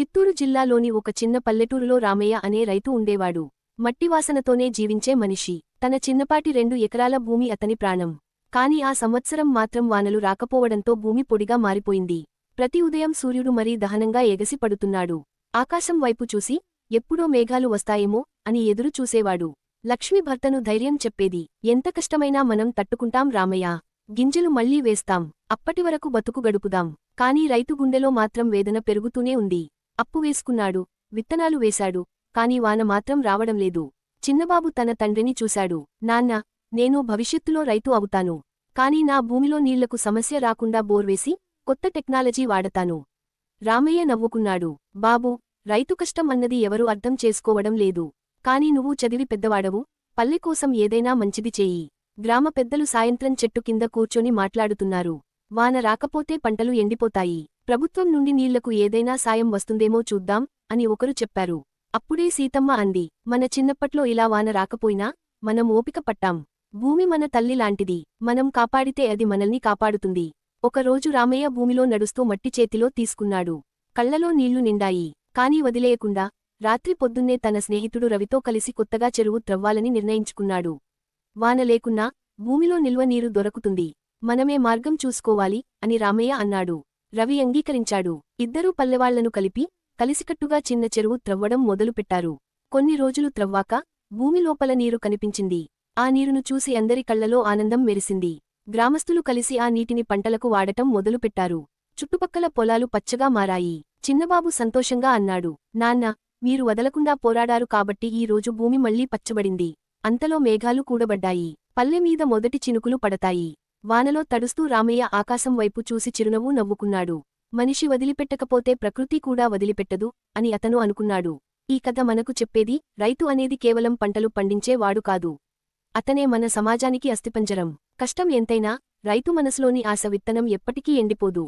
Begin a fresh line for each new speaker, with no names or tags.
చిత్తూరు జిల్లాలోని ఒక చిన్న పల్లెటూరులో రామయ్య అనే రైతు ఉండేవాడు. మట్టివాసనతోనే జీవించే మనిషి. తన చిన్నపాటి రెండు ఎకరాల భూమి అతని ప్రాణం. కాని ఆ సంవత్సరం మాత్రం వానలు రాకపోవడంతో భూమి పొడిగా మారిపోయింది. ప్రతి ఉదయం సూర్యుడు మరీ దహనంగా ఎగసి పడుతున్నాడు. ఆకాశం వైపు చూసి ఎప్పుడో మేఘాలు వస్తాయేమో అని ఎదురు చూసేవాడు. లక్ష్మి భర్తను ధైర్యం చెప్పేది ఎంత కష్టమైనా మనం తట్టుకుంటాం రామయ్య. గింజలు మళ్ళీ వేస్తాం. అప్పటివరకు బతుకు గడుపుదాం. కానీ రైతు గుండెలో మాత్రం వేదన పెరుగుతూనే ఉంది. అప్పు వేసుకున్నాడు విత్తనాలు వేశాడు కాని వాన మాత్రం రావడం లేదు. చిన్నబాబు తన తండ్రిని చూశాడు. నాన్న నేను భవిష్యత్తులో రైతు అవుతాను. కాని నా భూమిలో నీళ్ళకు సమస్య రాకుండా బోర్వేసి కొత్త టెక్నాలజీ వాడతాను. రామయ్య నవ్వుకున్నాడు. బాబూ రైతు కష్టం అన్నది ఎవరు అర్థం చేసుకోవడం లేదు. కాని నువ్వు చదివి పెద్దవాడవు. పల్లెకోసం ఏదైనా మంచిది చేయి. గ్రామ పెద్దలు సాయంత్రం చెట్టు కింద కూర్చొని మాట్లాడుతున్నారు. వాన రాకపోతే పంటలు ఎండిపోతాయి. ప్రభుత్వం నుండి నీళ్ళకు ఏదైనా సాయం వస్తుందేమో చూద్దాం అని ఒకరు చెప్పారు. అప్పుడే సీతమ్మ అంది మన చిన్నప్పట్లో ఇలా వాన రాకపోయినా మనం ఓపిక పట్టాం. భూమి మన తల్లి లాంటిది మనం కాపాడితే అది మనల్ని కాపాడుతుంది. ఒకరోజు రామయ్య భూమిలో నడుస్తూ మట్టి చేతిలో తీసుకున్నాడు. కళ్ళలో నీళ్ళు నిండాయి కాని వదిలేయకుండా రాత్రి పొద్దున్నే తన స్నేహితుడు రవితో కలిసి కొత్తగా చెరువు త్రవ్వాలని నిర్ణయించుకున్నాడు. వాన లేకున్నా భూమిలో నిల్వ నీరు దొరకుతుంది. మనమే మార్గం చూసుకోవాలి అని రామయ్య అన్నాడు. రవి అంగీకరించాడు. ఇద్దరూ పల్లెవాళ్ళను కలిపి కలిసికట్టుగా చిన్న చెరువు త్రవ్వడం మొదలుపెట్టారు. కొన్ని రోజులు త్రవ్వాక భూమి లోపల నీరు కనిపించింది. ఆ నీరును చూసి అందరి కళ్ళలో ఆనందం మెరిసింది. గ్రామస్తులు కలిసి ఆ నీటిని పంటలకు వాడటం మొదలుపెట్టారు. చుట్టుపక్కల పొలాలు పచ్చగా మారాయి. చిన్నబాబు సంతోషంగా అన్నాడు నాన్న మీరు వదలకుండా పోరాడారు కాబట్టి ఈ రోజు భూమి మళ్ళీ పచ్చబడింది. అంతలో మేఘాలు కూడబడ్డాయి. పల్లెమీద మొదటి చినుకులు పడతాయి. వానలో తడుస్తూ రామయ్య ఆకాశం వైపు చూసి చిరునవ్వు నవ్వుకున్నాడు. మనిషి వదిలిపెట్టకపోతే ప్రకృతి కూడా వదిలిపెట్టదు అని అతను అనుకున్నాడు. ఈ కథ మనకు చెప్పేది రైతు అనేది కేవలం పంటలు పండించేవాడు కాదు. అతనే మన సమాజానికి అస్థిపంజరం. కష్టం ఎంతైనా రైతు మనసులోని ఆశ విత్తనం ఎప్పటికీ ఎండిపోదు.